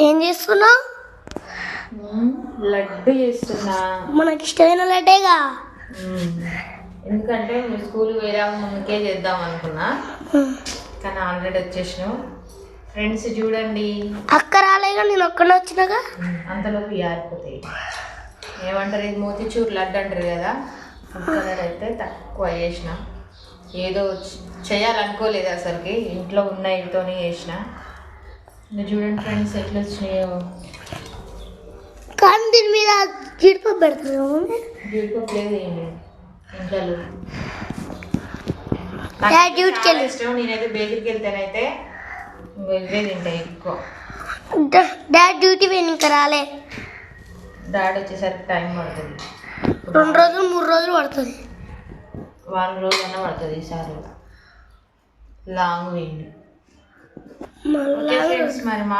ఏం చేస్తున్నావు. లడ్డు చేస్తున్నా. మనకి ఇష్టమైన లడ్డేగా. ఎందుకంటే మీ స్కూల్ వేరే ముందుకే చేద్దాం అనుకున్నా. కానీ ఆల్రెడీ వచ్చేసినావు. ఫ్రెండ్స్ చూడండి. అక్క రాలేగా? నేను ఒక్కడే వచ్చినాగా? అంతలోపు యారిపోతాయి ఏమంటారు? ఇది మోతిచూర్ లడ్డు అంటారు కదా? కలర్ అయితే తక్కువ చేసిన. ఏదో చేయాలనుకోలేదు అసలుకి. ఇంట్లో ఉన్న చేసిన. చూడండి ఫ్రెండ్స్ ఎట్లా వచ్చినాయో కానీ దీని మీద జీడిపప్పు పెడతాను జీడిపప్పు లేదు ఏం లేదు. ఇంట్లో డ్యూటీకి వెళ్ళి- ఇష్టం. నేనైతే బేకరీకి వెళ్తేనైతే తింటాయి ఎక్కువ. డాడీ డ్యూటీ ఇంకా రాలే. డాడీ వచ్చేసరికి టైం పడుతుంది. రెండు రోజులు మూడు రోజులు పడుతుంది. వారం రోజులన్నా పడుతుంది ఈసారి లాంగ్ వేయండి మళ్ళీ ఓకే ఫ్రెండ్స్ మరి మా